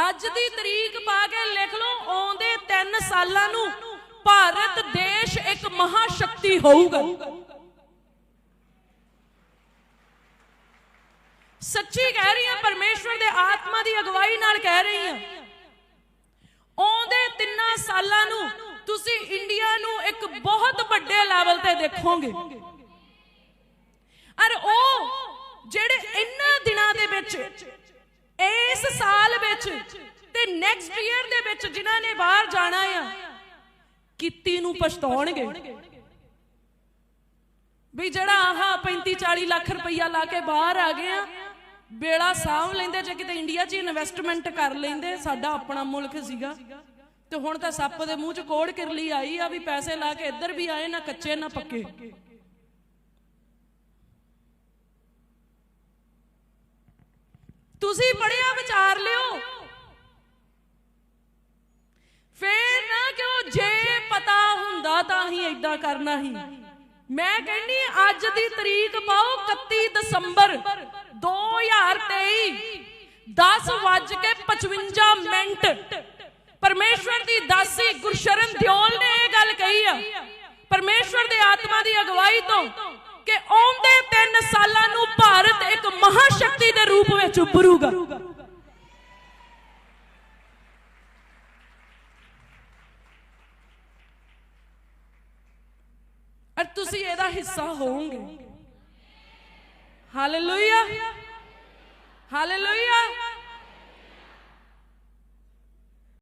ਅੱਜ ਦੀ ਤਰੀਕ ਪਾ ਕੇ ਲਿਖ ਲਓ, ਆਉਂਦੇ 3 ਸਾਲਾਂ ਨੂੰ ਭਾਰਤ ਦੇਸ਼ ਇੱਕ ਮਹਾਸ਼ਕਤੀ ਹੋਊਗਾ। ਸੱਚੀ ਕਹਿ ਰਹੀ ਹਾਂ, ਪਰਮੇਸ਼ਵਰ ਦੇ ਆਤਮਾ ਦੀ ਅਗਵਾਈ ਨਾਲ ਕਹਿ ਰਹੀ ਹਾਂ। ਆਉਂਦੇ ਤਿੰਨਾਂ ਸਾਲਾਂ ਨੂੰ ਤੁਸੀਂ ਇੰਡੀਆ ਨੂੰ ਇੱਕ ਬਹੁਤ ਵੱਡੇ ਲੈਵਲ ਤੇ ਦੇਖੋਗੇ। ਅਰ ਉਹ ਜਿਹੜੇ ਇੰਨਾ ਦਿਨਾਂ ਦੇ ਵਿੱਚ ਵਿੱਚ, ਤੇ ਨੈਕਸਟ ਈਅਰ ਦੇ ਵਿੱਚ ਜਿਨ੍ਹਾਂ ਨੇ ਬਾਹਰ ਜਾਣਾ ਆ, ਕਿੱਤੀ ਨੂੰ ਪਛਤਾਉਣਗੇ। ਵੀ ਜਿਹੜਾ ਆਹ 35 40 ਲੱਖ ਰੁਪਈਆ ਲਾ ਕੇ ਬਾਹਰ ਆ ਗਏ ਆ ਬੇੜਾ ਸਾਂਭ ਲੈਂਦੇ, ਜੇ ਕਿਤੇ ਇੰਡੀਆ 'ਚ ਇਨਵੈਸਟਮੈਂਟ ਕਰ ਲੈਂਦੇ, ਸਾਡਾ ਆਪਣਾ ਮੁਲਕ ਸੀਗਾ। ਤੇ ਹੁਣ ਤਾਂ ਸੱਪ ਦੇ ਮੂੰਹ 'ਚ ਕੋੜ ਕਿਰਲੀ ਆਈ ਆ ਵੀ ਪੈਸੇ ਲਾ ਕੇ ਇੱਧਰ ਵੀ ਆਏ, ਨਾ ਕੱਚੇ, ਨਾ ਪੱਕੇ। ਤੁਸੀਂ ਪੜਿਆ ਵਿਚਾਰ ਲਿਓ ਫੇਰ ਨਾ ਕਿਉਂ ਜੇ ਪਤਾ ਹੁੰਦਾ ਤਾਂ ਹੀ ਐਦਾਂ ਕਰਨਾ ਹੀ ਮੈਂ ਕਹਿੰਨੀ ਅੱਜ ਦੀ ਤਰੀਕ ਪਾਓ 31 ਦਸੰਬਰ 2023 10 ਵੱਜ ਕੇ 55 ਮਿੰਟ। ਪਰਮੇਸ਼ਵਰ ਦੀ ਦਾਸੀ ਗੁਰਸ਼ਰਨ ਦਿਓਲ ਨੇ ਇਹ ਗੱਲ ਕਹੀ ਆ। ਪਰਮੇਸ਼ਵਰ ਦੇ ਆਤਮਾ ਦੀ ਅਗਵਾਈ ਤੋਂ ਕਿ ਆਉਂਦੇ 3 ਸਾਲਾਂ ਨੂੰ ਭਾਰਤ ਇੱਕ ਮਹਾਸ਼ਕਤੀ ਦੇ ਰੂਪ ਵਿੱਚ ਉੱਭਰੂਗਾ। ਔਰ ਤੁਸੀਂ ਇਹਦਾ ਹਿੱਸਾ ਹੋਵੋਗੇ। Hallelujah hallelujah